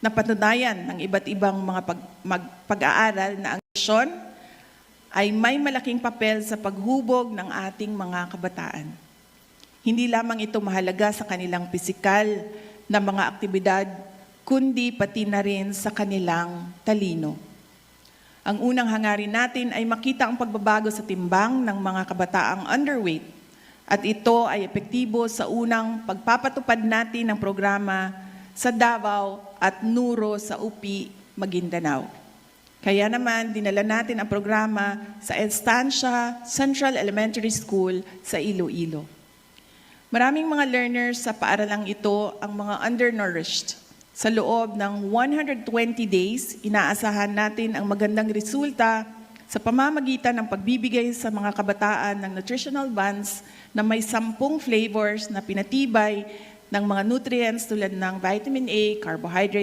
Napatunayan ng iba't ibang mga pag-aaral na ang edukasyon ay may malaking papel sa paghubog ng ating mga kabataan. Hindi lamang ito mahalaga sa kanilang pisikal na mga aktibidad, kundi pati na rin sa kanilang talino. Ang unang hangarin natin ay makita ang pagbabago sa timbang ng mga kabataang underweight at ito ay epektibo sa unang pagpapatupad natin ng programa sa Davao at Nuro sa UPI, Maguindanao. Kaya naman, dinala natin ang programa sa Estancia Central Elementary School sa Iloilo. Maraming mga learners sa paaralang ito ang mga undernourished. Sa loob ng 120 days, inaasahan natin ang magandang resulta sa pamamagitan ng pagbibigay sa mga kabataan ng nutritional buns na may sampung flavors na pinatibay ng mga nutrients tulad ng vitamin A, carbohydrate,